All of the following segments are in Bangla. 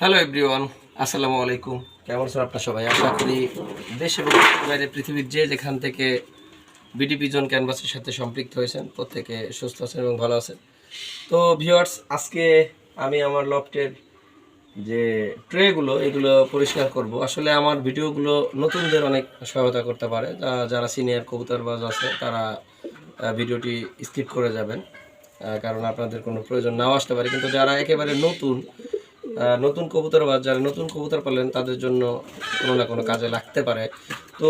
হ্যালো এভরিওয়ান আসসালামু আলাইকুম কেমন আছেন আপনার সবাই? আশা করি দেশ এবং বাইরে পৃথিবীর যে যেখান থেকে বিডি পিজন ক্যানভাসের সাথে সম্পৃক্ত হয়েছেন, প্রত্যেকে সুস্থ আছেন এবং ভালো আছেন। তো ভিউয়ার্স আজকে আমি আমার লফটের যে ট্রেগুলো এগুলো পরিষ্কার করব। আসলে আমার ভিডিওগুলো নতুনদের অনেক সহায়তা করতে পারে। যারা সিনিয়র কবুতরবাজ আছে, তারা ভিডিওটি স্কিপ করে যাবেন। কারণ আপনাদের কোনো প্রয়োজন নাও আসতে পারে। কিন্তু যারা একেবারে নতুন নতুন কবুতর বা যারা নতুন কবুতর পালেন তাদের জন্য কোনো না কোনো কাজে লাগতে পারে। তো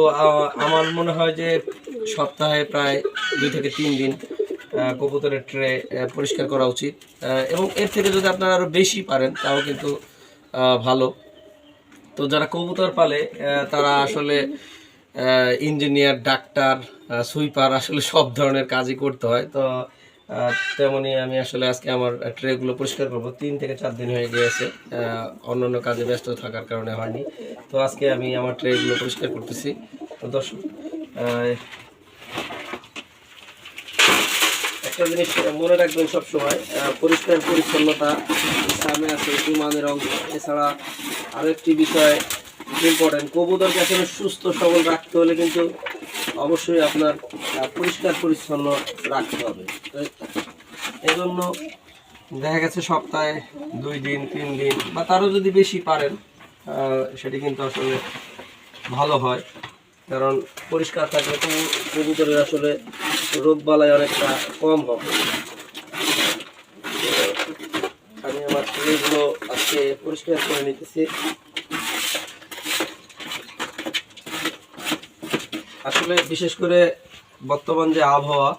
আমার মনে হয় যে সপ্তাহে প্রায় দুই থেকে তিন দিন কবুতরের ট্রে পরিষ্কার করা উচিত। এবং এর থেকে যদি আপনারা আরও বেশি পারেন, তাও কিন্তু ভালো। তো, যারা কবুতর পালে তারা আসলে ইঞ্জিনিয়ার, ডাক্তার সুইপার, আসলে সব ধরনের কাজই করতে হয়। তো তেমনি আমি আসলে আজকে আমার ট্রেগুলো পরিষ্কার করব। তিন থেকে চার দিন হয়ে গিয়েছে অন্যান্য কাজে ব্যস্ত থাকার কারণে হয়নি। তো আজকে আমি আমার ট্রেগুলো পরিষ্কার করতেছি। তো দর্শক একটা জিনিস মনে রাখবেন সবসময় পরিষ্কার পরিচ্ছন্নতা ইসলামে আছে ইমানের অংশ এছাড়া আরেকটি বিষয় ইম্পর্টেন্ট কবুতরকে আসলে সুস্থ সবল রাখতে হলে কিন্তু অবশ্যই আপনার পরিষ্কার পরিচ্ছন্ন রাখতে হবে। এই জন্য দেখা গেছে সপ্তাহে দুই দিন, তিন দিন, বা তারও যদি বেশি পারেন সেটি কিন্তু আসলে ভালো হয়। কারণ পরিষ্কার থাকলে তো কবুতরের আসলে রোগ বালাই অনেকটা কম হবে। আমি আমার ট্রেগুলো আজকে পরিষ্কার করে নিতেছি। আসলে বিশেষ করে বর্তমান যে আবহাওয়া,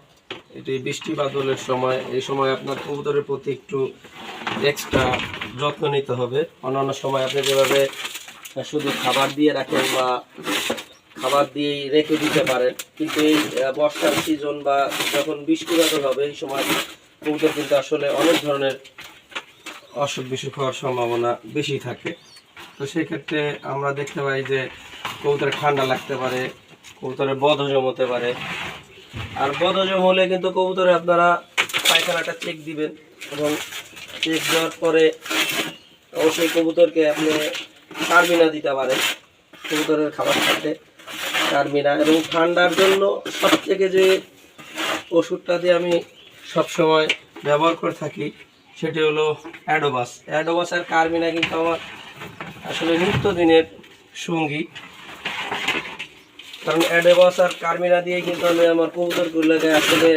এটি বৃষ্টি বাদলের সময়, এই সময় আপনার কবুতরের প্রতি একটু এক্সট্রা যত্ন নিতে হবে। অন্যান্য সময় আপনি যেভাবে শুধু খাবার দিয়ে রাখেন বা খাবার দিয়েই রেখে দিতে পারেন, কিন্তু এই বর্ষার সিজন বা যখন বৃষ্টি বাদল হবে, এই সময় কবুতর কিন্তু আসলে অনেক ধরনের অসুখ বিসুখ হওয়ার সম্ভাবনা বেশি থাকে। তো সেক্ষেত্রে আমরা দেখতে পাই যে কবুতরের ঠান্ডা লাগতে পারে কবুতরের বদহজম হতে পারে। আর বদহজম হলে কিন্তু কবুতরে আপনারা পায়খানাটা চেক দিবেন এবং চেক দেওয়ার পরে অবশ্যই কবুতরকে আপনি টার্মিনা দিতে পারেন কবুতরের খাবার সাথে টার্মিনা এবং ঠান্ডার জন্য সব থেকে যে ওষুধটা দিয়ে আমি সবসময় ব্যবহার করে থাকি সেটি হলো অ্যাডোবাস। অ্যাডোবাস আর কার্মিনা কিন্তু আমার আসলে নিত্যদিনের সঙ্গী। কারণ অ্যাডোবাস আর কার্মিনা দিয়ে কিন্তু আমি আমার কবুতরগুলোকে আসলে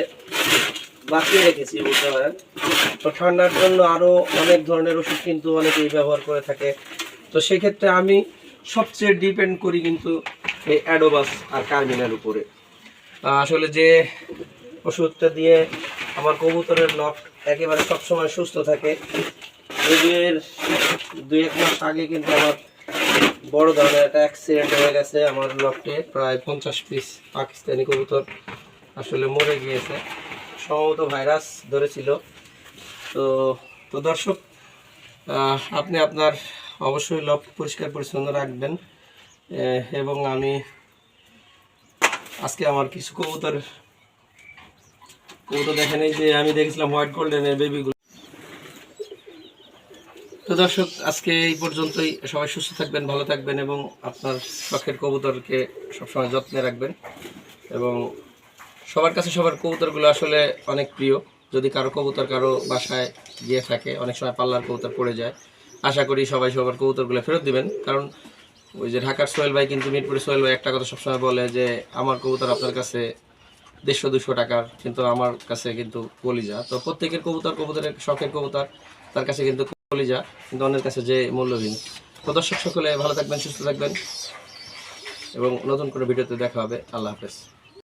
বাঁচিয়ে রেখেছি বুঝতে পারেন তো ঠান্ডার জন্য আরও অনেক ধরনের ওষুধ কিন্তু অনেকেই ব্যবহার করে থাকে। তো সেক্ষেত্রে আমি সবচেয়ে ডিপেন্ড করি কিন্তু এই অ্যাডোবাস আর কার্মিনার উপরে। আসলে যে ওষুধটা দিয়ে আমার কবুতরের লক একেবারে সবসময় সুস্থ থাকে যদিও দুই এক মাস আগে কিন্তু আমার বড় ধরনের একটা অ্যাক্সিডেন্ট হয়ে গেছে আমার লকটে, প্রায় পঞ্চাশ পিস পাকিস্তানি কবুতর আসলে মরে গিয়েছে। সম্ভবত ভাইরাস ধরেছিল। তো তো দর্শক আপনি আপনার অবশ্যই লক পরিষ্কার পরিচ্ছন্ন রাখবেন। এবং আমি আজকে আমার কিছু কবুতর কবুতর দেখেন যে আমি দেখেছিলাম হোয়াইট গোল্ডেনের বেবিগুলো তো দর্শক, আজকে এই পর্যন্তই। সবাই সুস্থ থাকবেন, ভালো থাকবেন এবং আপনার শখের কবুতরকে সবসময় যত্নে রাখবেন এবং সবার কাছে সবার কবুতরগুলো আসলে অনেক প্রিয়। যদি কারও কবুতর কারও বাসায় গিয়ে থাকে, অনেক সময় পাল্লার কবুতর পড়ে যায়। আশা করি সবাই সবার কবুতরগুলো ফেরত দিবেন। কারণ ওই যে ঢাকার সোহেল ভাই কিন্তু মিরপুরের সোহেল ভাই একটা কথা সবসময় বলে যে, আমার কবুতর আপনার কাছে দেড়শো, দুশো টাকার, কিন্তু আমার কাছে কিন্তু কলিজা। তো প্রত্যেকের কবুতর কবুতরের শখের কবুতর, তার কাছে কিন্তু কলিজা কিন্তু অন্যের কাছে যে মূল্যহীন। তো দর্শক সকলে ভালো থাকবেন, সুস্থ থাকবেন, এবং নতুন কোনো ভিডিওতে দেখা হবে। আল্লাহ হাফেজ।